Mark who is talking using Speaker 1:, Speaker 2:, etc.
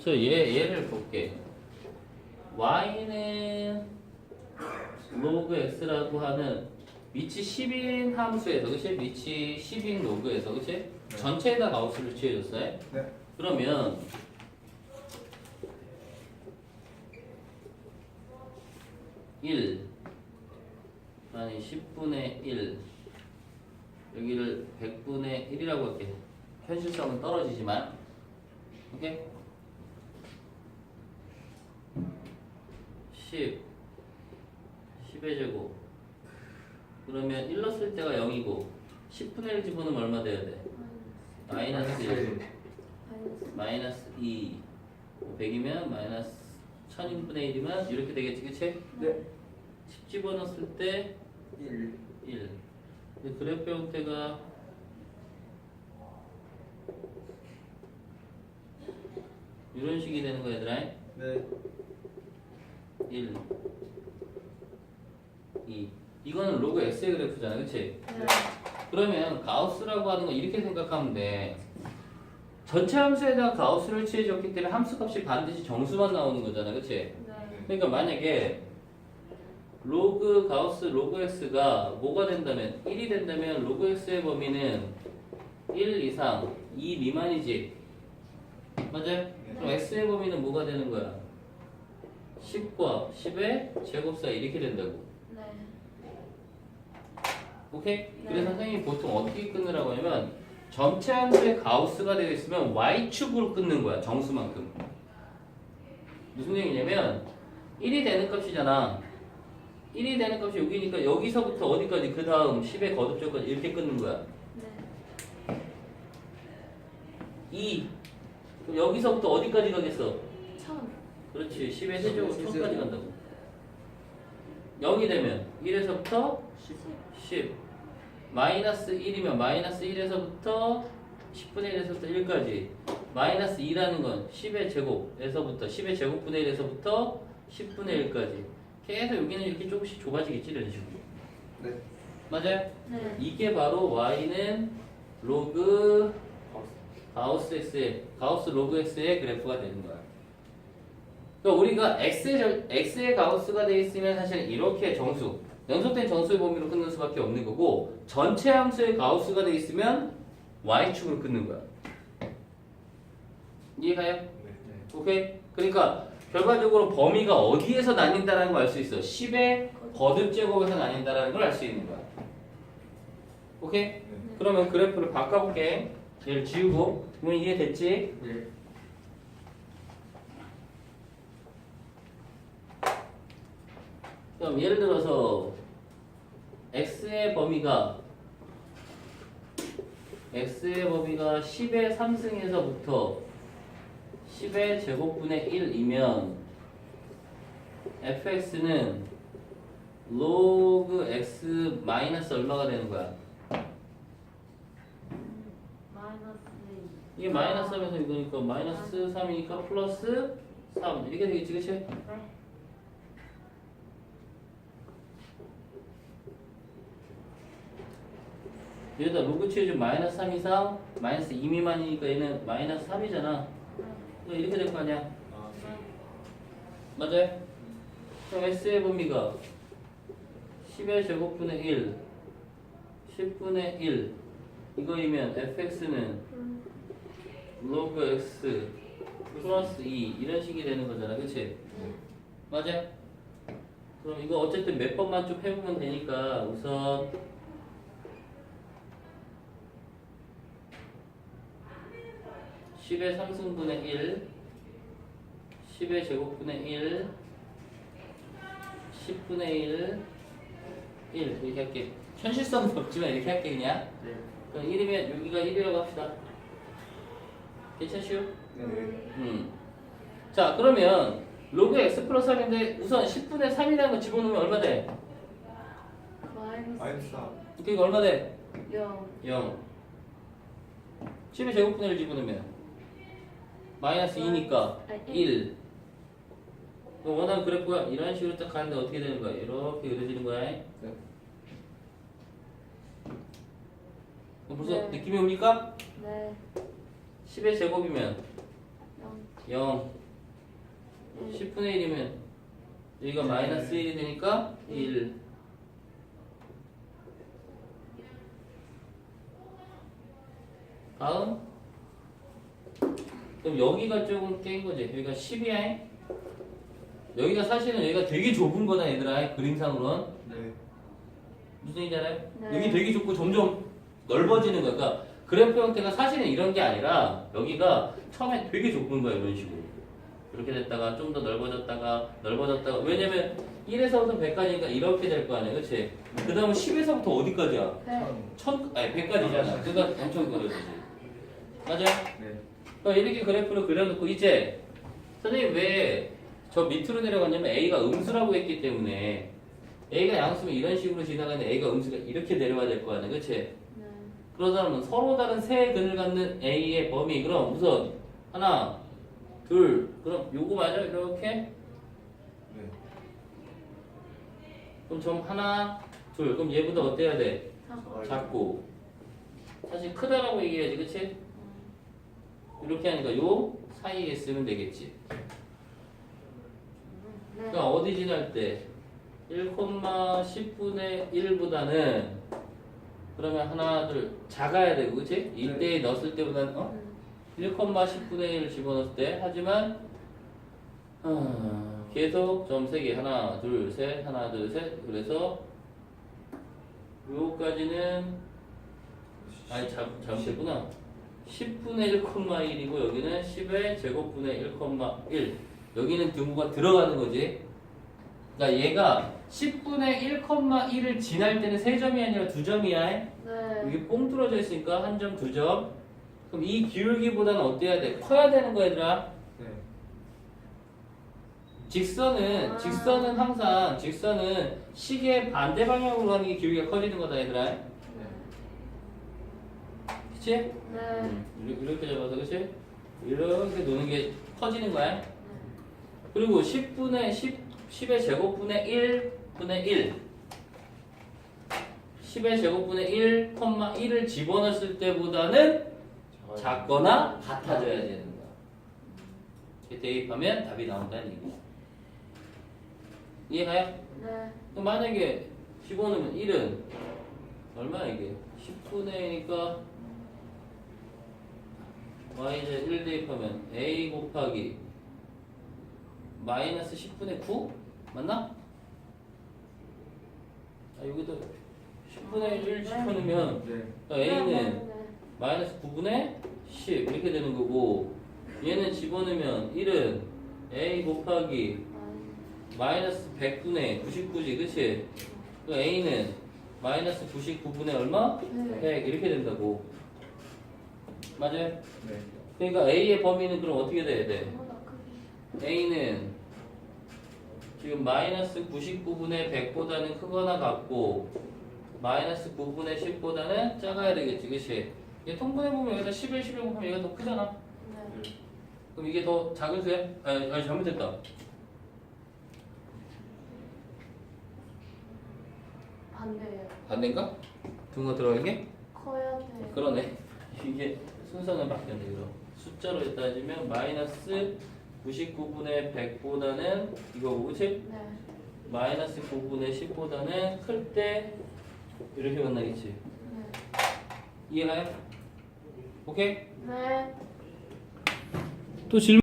Speaker 1: 저 얘, 얘를 볼게. y는 로그 x라고 하는 위치 10인 함수에서, 그치? 위치 10인 로그에서, 그치? 전체에다 가우스를 취해줬어요.
Speaker 2: 네.
Speaker 1: 그러면 일 아니 10분의 1 여기를 100분의 1이라고 할게 현실성은 떨어지지만 오케이 10 10의 제곱 그러면 1 넣었을 때가 0이고 10분의 1 집어넣으면 얼마 돼야 돼? 마이너스 1 마이너스 2 100이면 마이너스 1000분의 1이면 이렇게 되겠지 그치?
Speaker 2: 네.
Speaker 1: 10 집어넣었을 때
Speaker 2: 1.
Speaker 1: 1 근데 그래프 형태가 이런 식이 되는 거야 얘들아
Speaker 2: 네.
Speaker 1: 1 2 이거는 로그 X의 그래프잖아 그치? 그러면 가우스라고 하는 건 이렇게 생각하면 돼. 전체 함수에다가 가우스를 취해줬기 때문에 함수 값이 반드시 정수만 나오는 거잖아. 그치? 그러니까 만약에 로그 가우스 로그 x가 뭐가 된다면 1이 된다면 로그 x의 범위는 1 이상 2 미만이지. 맞아요? 그럼 x의 범위는 뭐가 되는 거야? 10과 10의 제곱 사이 이렇게 된다고. 오케이?
Speaker 3: 네.
Speaker 1: 그래서 선생님이 보통 어떻게 끊으라고 하냐면 전체 함수의 가우스가 되어 있으면 y축으로 끊는 거야 정수만큼 무슨 얘기냐면 1이 되는 값이잖아 1이 되는 값이 여기니까 여기서부터 어디까지 그 다음 10의 거듭절까지 이렇게 끊는 거야 2 그럼 여기서부터 어디까지 가겠어? 그렇지 10의 세제곱
Speaker 2: 세제곱.
Speaker 1: 1000까지 간다고 0이 되면 1에서부터
Speaker 2: 10.
Speaker 1: 10 마이너스 1이면 마이너스 1에서부터 10분의 1에서부터 1까지 마이너스 2라는 건 10의 제곱에서부터 10의 제곱분의 1에서부터 10분의 1까지 계속 여기는 이렇게 조금씩 좁아지겠지 이런 식으로
Speaker 2: 네.
Speaker 1: 맞아요? 이게 바로 y는 로그 가우스 x의 가우스 로그 x의 그래프가 되는 거야. 그러니까 우리가 x의 절- x의 가우스가 돼 있으면 사실 이렇게 정수 연속된 정수의 범위로 끊는 수밖에 없는 거고 전체 함수의 가우스가 돼 있으면 y축으로 끊는 거야. 이해가요?
Speaker 2: 네.
Speaker 1: 오케이? 그러니까 결과적으로 범위가 어디에서 나뉜다라는 걸 알 수 있어. 10의 거듭 제곱에서 나뉜다라는 걸 알 수 있는 거야. 오케이?
Speaker 2: 네.
Speaker 1: 그러면 그래프를 바꿔볼게. 얘를 지우고. 그러면 이해됐지?
Speaker 2: 네.
Speaker 1: 그럼 예를 들어서 x의 범위가 x의 범위가 10의 3승에서부터 10의 제곱분의 1이면 fx는 로그 x 마이너스 얼마가 되는 거야? 이게 마이너스 하면서 이거니까 마이너스 3이니까 플러스 3 이렇게 되겠지 그치? 여기다 로그 취해준 마이너스 3 이상 마이너스 2 미만이니까 얘는 마이너스 3이잖아 이렇게 될 거 아니야
Speaker 2: 아,
Speaker 1: 맞아요? 그럼 S의 범위가 10의 제곱분의 1 10분의 1 이거이면 fx는 로그 x 플러스 2 이런 식이 되는 거잖아 그치? 맞아? 그럼 이거 어쨌든 몇 번만 좀 해보면 되니까 우선 (10의 3승분의 1) 10의 제곱분의 1 10분의 1 1 이렇게 할게 현실성은 없지만 이렇게 할게 그냥
Speaker 2: 네.
Speaker 1: 그럼 1이면 여기가 1이라고 합시다 괜찮시오?
Speaker 2: 네.
Speaker 1: 음. 자 그러면 로그 x 플러스 3인데 우선 10분의 3이라는 거 집어넣으면 얼마 돼?
Speaker 2: 마이너스 4.
Speaker 1: 그러니까 얼마 돼? 0 10의 제곱분의 1 집어넣으면 마이너스 2니까 1 그럼 원하는 그래프가 이런 식으로 딱 가는데 어떻게 되는 거야? 이렇게 그려지는 거야
Speaker 2: 네.
Speaker 1: 벌써
Speaker 3: 네.
Speaker 1: 느낌이 옵니까?
Speaker 3: 네.
Speaker 1: 10의 제곱이면 0 10분의 1이면 여기가 마이너스 1이 되니까 1 다음 그럼 여기가 조금 깬 거지 여기가 10이야 여기가 사실은 여기가 되게 좁은 거다 얘들아 그림상으로는
Speaker 2: 네.
Speaker 1: 무슨 얘기잖아요
Speaker 3: 네.
Speaker 1: 여기 되게 좁고 점점 넓어지는 거야. 그러니까 그래프 형태가 사실은 이런 게 아니라 여기가 처음에 되게 좁은 거야 이런 식으로. 이렇게 됐다가 좀 더 넓어졌다가 넓어졌다가 왜냐면 1에서부터 100까지니까 이렇게 될 거 아니야, 그렇지? 그 다음에 10에서부터 어디까지야?
Speaker 3: 네.
Speaker 1: 천 아니 100까지잖아. 그러니까 엄청 그려지지. 맞아요?
Speaker 2: 네.
Speaker 1: 그러니까 이렇게 그래프를 그려놓고 이제 선생님 왜 저 밑으로 내려갔냐면 A가 음수라고 했기 때문에 A가 양수면 이런 식으로 지나가는 A가 음수가 이렇게 내려와야 될 거 아니야, 그렇지?
Speaker 3: 네.
Speaker 1: 그러자면 서로 다른 세 근을 갖는 A의 범위. 그럼 우선 하나 둘 그럼 요거 맞아 이렇게?
Speaker 2: 네.
Speaker 1: 그럼 점 하나 둘. 그럼 얘보다 어때야 돼?
Speaker 3: 자,
Speaker 1: 작고. 사실 크다라고 얘기해야지. 그치 이렇게 하니까 요 사이에 쓰면 되겠지.
Speaker 3: 네.
Speaker 1: 그러니까 어디 지날 때? 1,10분의 1보다는 그러면 하나 둘 작아야 되고 그치? 1대에 넣었을 때보다는 어? 1,10분의 1 집어넣을 때. 하지만 아, 계속 점 3개. 하나 둘 셋 하나 둘 셋. 그래서 요까지는 아니 잘, 잘못했구나 10분의 1,1이고 여기는 10의 제곱분의 1,1 여기는 등호가 들어가는 거지 그러니까 얘가 10분의 1,1을 지날 때는 3점이 아니라 2점이야
Speaker 3: 네.
Speaker 1: 여기 뽕 뚫어져 있으니까 한 점, 두 점. 그럼 이 기울기보다는 어때야 돼? 커야 되는 거야, 얘들아.
Speaker 2: 네.
Speaker 1: 직선은,
Speaker 3: 아.
Speaker 1: 직선은 항상, 직선은 시계 반대 방향으로 가는 게 기울기가 커지는 거다, 얘들아.
Speaker 2: 네.
Speaker 1: 그치?
Speaker 3: 네.
Speaker 1: 음, 이렇게- 잡아서, 그치? 이렇게 노는 게 커지는 거야. 그리고 10분의, 10, 10의 제곱분의 1분의 1. 10의 제곱분의 1, 1을 집어넣었을 때보다는 작거나 같아져야 되는 거야. 이렇게 대입하면 답이 나온다는 얘기야. 이해가요?
Speaker 3: 네.
Speaker 1: 그럼 만약에 집어넣으면 1은 얼마야 이게? 10분의 1이니까 y제 1 대입하면 a 곱하기 마이너스 10분의 9? 맞나? 아 여기도 10분의 1 집어넣으면
Speaker 2: 네.
Speaker 1: 그러니까 a는
Speaker 3: 네.
Speaker 1: 마이너스 9분의 10 이렇게 되는 거고 얘는 집어넣으면 1은 a 곱하기 마이너스 100분의 99지 그치? 그 a는 마이너스 99분의 얼마?
Speaker 3: 네.
Speaker 1: 100 이렇게 된다고 맞아요?
Speaker 2: 네.
Speaker 1: 그러니까 a의 범위는 그럼 어떻게 돼야 돼? a는 지금 마이너스 99분의 100보다는 크거나 같고 마이너스 9분의 10보다는 작아야 되겠지 그치? 얘 통분해보면 여기다 11, 11 곱하면 얘가 더 크잖아
Speaker 3: 네.
Speaker 1: 그럼 이게 더 작은 수야? 아니, 아니 잘못했다.
Speaker 3: 반대예요.
Speaker 1: 반대인가? 등호 들어간 게?
Speaker 3: 커야 돼.
Speaker 1: 그러네. 이게 순서는 바뀌었네. 그럼 숫자로 따지면 마이너스 99분의 100보다는 이거고 그치?
Speaker 3: 네.
Speaker 1: 마이너스 9분의 10보다는 클 때 이렇게 만나겠지.
Speaker 3: 네.
Speaker 1: 이해가요? 오케이?
Speaker 3: 네.
Speaker 1: 또 질문